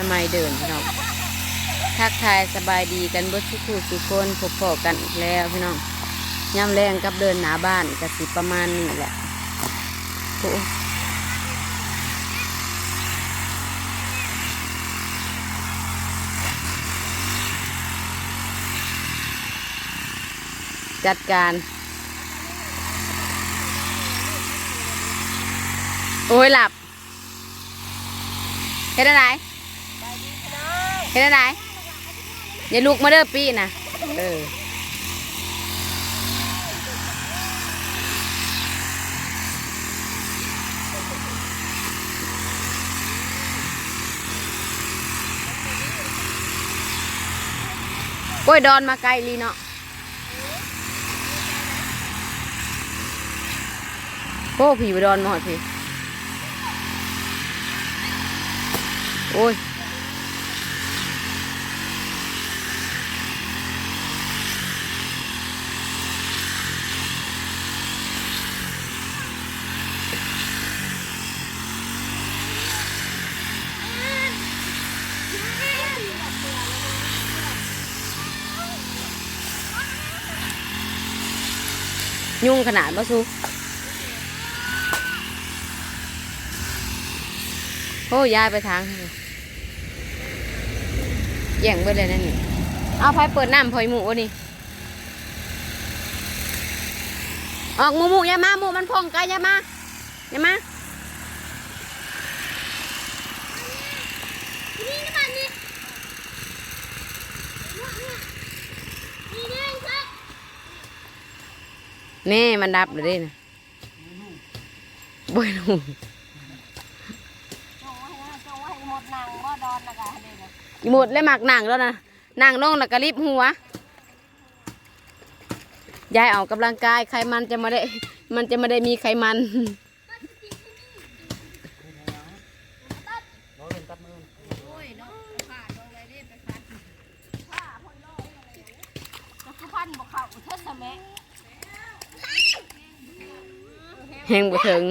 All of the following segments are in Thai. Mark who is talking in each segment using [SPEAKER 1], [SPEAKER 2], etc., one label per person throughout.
[SPEAKER 1] นามัยเดินพี่น้องทักทายสบายดีกันบิดทุกผู้ทุกคนพบพอกันอีกแล้วพี่น้องย่ำแรงกับเดินหนาบ้านกสิประมาณนี้แหละโอ้จัดการ โอ้ยหลับเฮ็ดอะไร เฮ็ดอะไรอย่าลุกมาเด้อปีนะเออโอ้ยดอนมาไกลลีเนาะโอ้ผีไปดอนมาหอดผีโอ้ย ยุ่งขนาดบ่สูโอ้ยายไปทางแย่งเบิดเลยนั่นนี่ เอาไฟเปิดน้ำพอยหมูนี่ ออกหมูหมูอย่ามาหมูมันพองไกลอย่ามาอย่ามา
[SPEAKER 2] นี่นี่มันนี่นี่นี่ครับ
[SPEAKER 1] แน่มันดับเลยเด้นะบ่อยหนู
[SPEAKER 2] จงไว้นะจงไว้หมดหนังบ่ดอนละกันเลยนะ
[SPEAKER 1] หมดเลยหมักหนังแล้วนะหนังลงแล้วก็รีบหัวยายออกกำลังกายไขมันจะมาได้ มันจะมาได้มีไขมัน
[SPEAKER 2] โอ้ยเนาะผ่าตรงไหนรีบไปพันผ่าพ่นโลกก็คือพันบ่เข้าเทิดสะแม
[SPEAKER 1] แหงบ่ถึง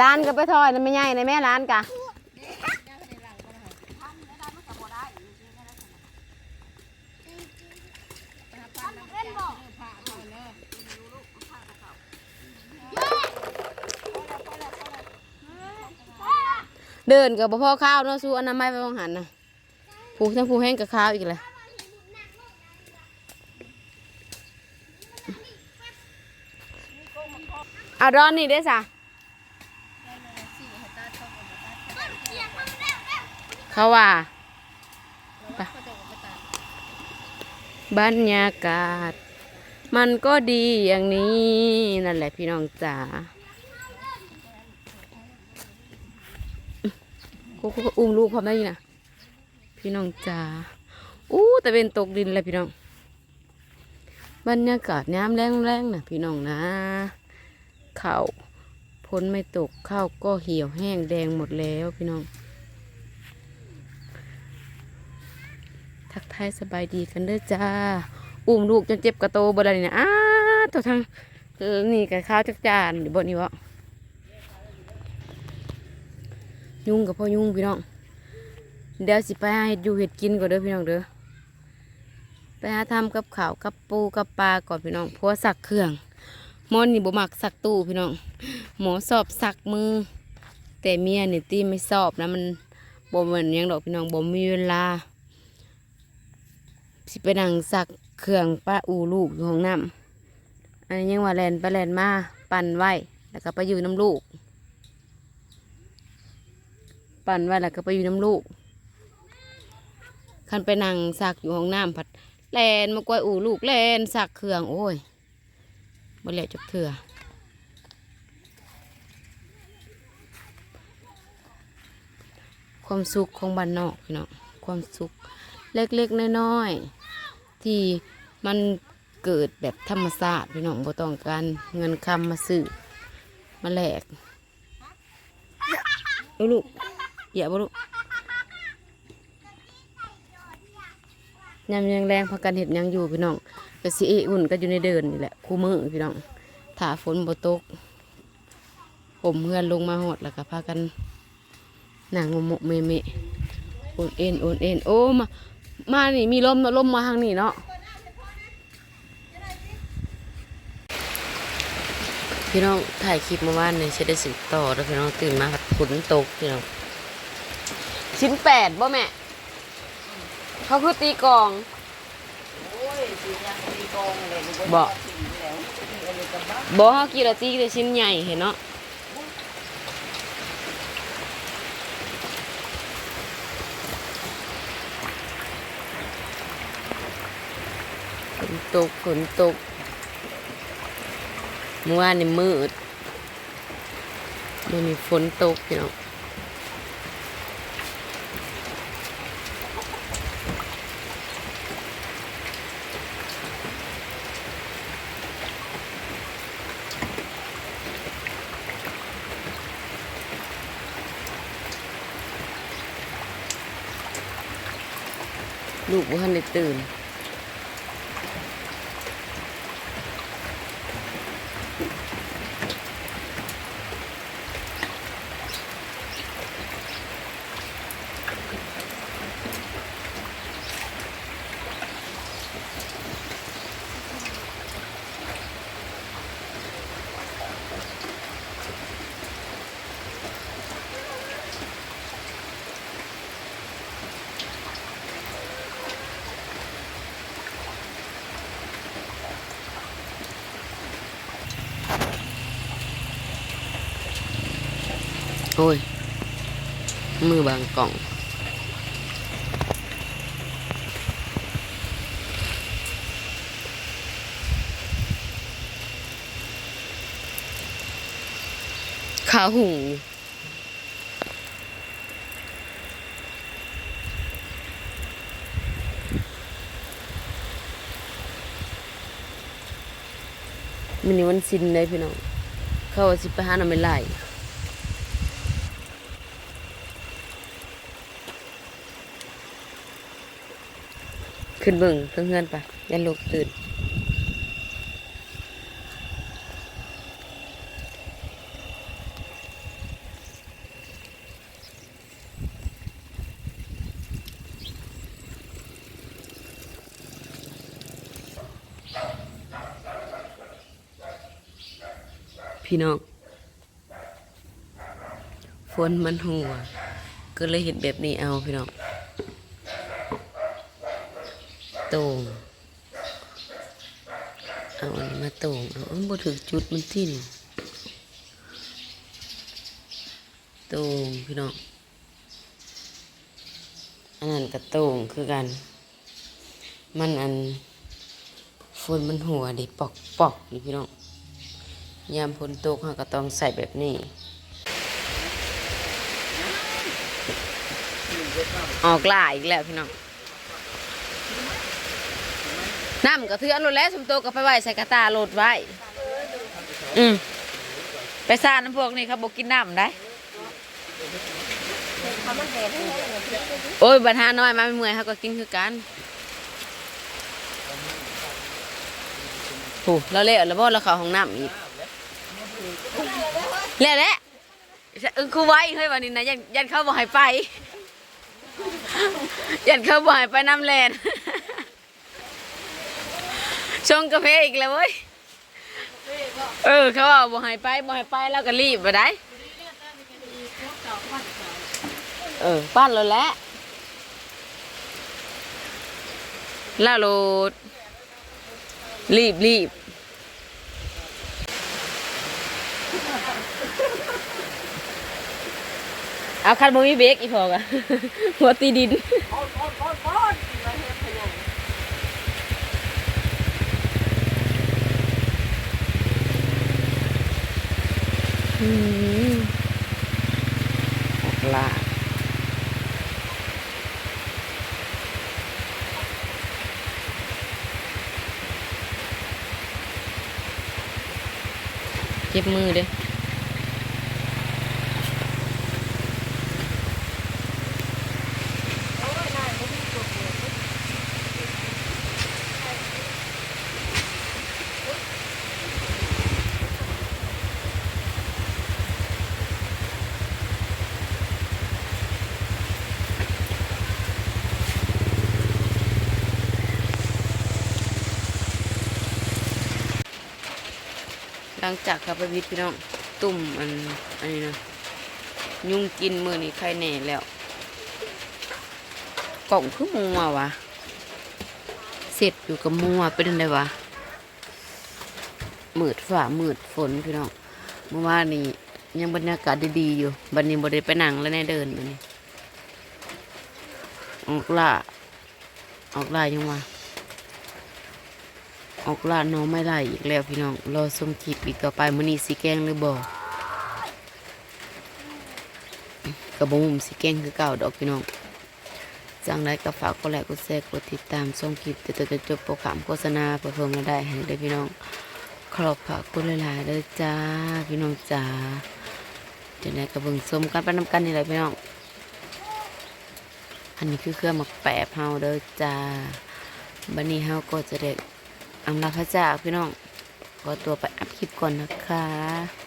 [SPEAKER 1] ร้านก็ไปทอดนะไม่ใหญ่นแม่ร้านกะ
[SPEAKER 2] เดิ
[SPEAKER 1] นกับพ่อข้าวเนาะสู้อนามัยไปบังหันนะผูกทั้งผูกแห้งกับข้าวอีกเลย เอาดอนนี่ได้สะเขาว่าบรรยากาศ มันก็ดีอย่างนี้ นั่นแหละพี่น้องจ๋ากูกูอุ้มลูกพร้อมได้ยินนะพี่น้องจ๋าอู้แต่เป็นตกดินเลยพี่น้อง บรรยากาศน้ำแรงๆนะพี่น้องนะ ข้าวพ้นไม่ตกข้าวก็เหี่ยวแห้งแดงหมดแล้วพี่น้อง ทักทายสบายดีกันเด้อจ้า อุ้มลูกจนเจ็บกระโตบ่ได้นี่นะอ้าตัวทางเออนี่กับข้าวจักจานเดี๋ยวบ่นี่วะยุ่งกับพ่อยุ่งพี่น้อง เดี๋ยวสิไปหาเห็ดอยู่เห็ดกินก่อนเด้อพี่น้องเด้อไปหาทำกับข้าวกับปูกับปลาก่อนพี่น้องพราะว่าสักเครื่อง มอนี่บ่มักสักตู้พี่น้องหมอสอบสักมือ แต่เมียนี่ตีไม่สอบนะมันบ่เหมือนยังดอกพี่น้องบ่มีเวลาสิไปนั่งสักเครื่องป้าอูลูกอยู่ห้องน้ำอันนี้ยังว่าแลนไปแลนมาปั่นไว้แล้วก็ไปอยู่น้ำลูก ปั่นไว้แล้วก็ไปอยู่น้ำลูกคันไปนั่งซักอยู่ห้องน้ำผัดแลนมากวยอูลูกแลนซักเครื่องโอ้ย บ่แล้วจักเถื่อความสุขของบ้านนอกพี่น้องความสุขเล็กๆน้อยๆที่มันเกิดแบบธรรมชาติพี่น้องบ่ต้องการเงินคำมาซื้อมาแลกเอาลูกอย่าบ่ลูก ยามยังแรงพักกันเห็ดยังอยู่พี่น้องก็สิเออุ่นก็อยู่ในเดินนี่แหละคู่มือพี่น้องถ้าฝนบ่ตกผมเพื่อนลงมาหดแล้วก็พากันนางโมโมเมเมโอนเอ็นโอนเอ็นโอ้มามานี่มีลมเนลมมาทางนี้เนาะพี่น้องถ่ายคลิปเมื่อวานเนี่ยจะได้สืบต่อแล้วพี่น้องตื่นมาครับฝนตกพี่น้องชิ้นแปดบ่แม่ เขาคือตีกลอง
[SPEAKER 3] โอ้ยสียังตีกองเลยหนู
[SPEAKER 1] บ่
[SPEAKER 3] บ่ตีแล้วตีอะไรกันบ้าง
[SPEAKER 1] บ่เขากีละตีแต่ชิ้นใหญ่เห็นเนาะฝนตกฝนตกเมื่อวานนี่มืดมันมีฝนตกพี่น้อง ลูกว่าทันได้ตื่น ยมือบางกล่อง ขาหุงมันนี่วันสินเลยพี่น้อง เขาว่าสิไปหาหน่อไม่ไล่ ขึ้นเบิ่งเพื่อนๆไปยันลูกตื่นพี่น้อง ฝนมันหัว ก็เลยเห็นแบบนี้เอาพี่น้อง โต่งเอาอันนี้มาต่งเอาอันบ่ถึงจุดมันทิ้นต่งพี่น้องอันนั้นก็โต่งคือกัน มันอันฝนมันหัวดิปอกปอกนี่พี่น้องยามฝนตกเราก็ต้องใส่แบบนี้ออกล่าอีกแล้วพี่น้อง น้ำก็เทือนรถแล้วสมโตก็ไปไว้ใส่กระตาโหลดไว้ อืมไปซ่าน้ำพวกนี้เขาบอกกินน้ำได้ โอ้ยบัดหาน้อยมาไม่เมื่อยเขาก็กินคือกันโหเราเละแล้วบ่เราเข้าห้องน้ำอีกเละแล้วเออคือไว้เฮ้ยวันนี้นะยันยันเข้าบ่ให้ไป ยันเข้าบ่ให้ไปน้ำแลน ชงกาแฟอีกแล้วเว้ยเออ เขาบอกบ่ให้ไปบ่ให้ไปแล้วก็รีบไปได้เออปั้นเลยแหละแล้วโหลด รีบรีบเอาคันบ่มีเบรกอีพอกอะหัวตีดิน
[SPEAKER 2] โอนโอนโอนโอนมาเฮ็ดขยัน
[SPEAKER 1] อออกลาเจ็บมือเด้อ หลังจากครับไปวิทย์พี่น้อง ตุ่มอันอันนี้นะยุงกินมือนี่ใครแน่แล้วกล่องคือมัววะเสร็จอยู่กับมัวเป็นอะไรวะมืดฝ่ามืดฝนพี่น้องเมื่อวานนี้ยังบรรยากาศดีๆอยู่บันนี้บริไปนั่งแล้วแน่เดินบันนี้ออกล่าออกล่ายังวะ ออกล่าน้องไม่ไล่อีกแล้วพี่น้องรอชมคลิปอีกต่อไปมื้อนี้สีแกงหรือบ่กระบมุมสีแกงคือเก่าดอกพี่น้องจังไรก็ฝากกดไลค์กดแชร์กดติดตามส่งคลิปจะจะจบโปรแกรมโฆษณาเพื่อเพิ่มรายได้ให้ได้พี่น้องขอบพระคุณหลายๆเลยจ้าพี่น้องจ้าจะได้กระเบื้องส้มกันไปนำกันนี่แหละพี่น้องอันนี้คือเครื่องหมักแปบเฮาเด้อจ้าบันนี้เฮาก็จะได้ อำลาพระจาพี่น้องขอตัวไปอัพคลิปก่อนนะคะ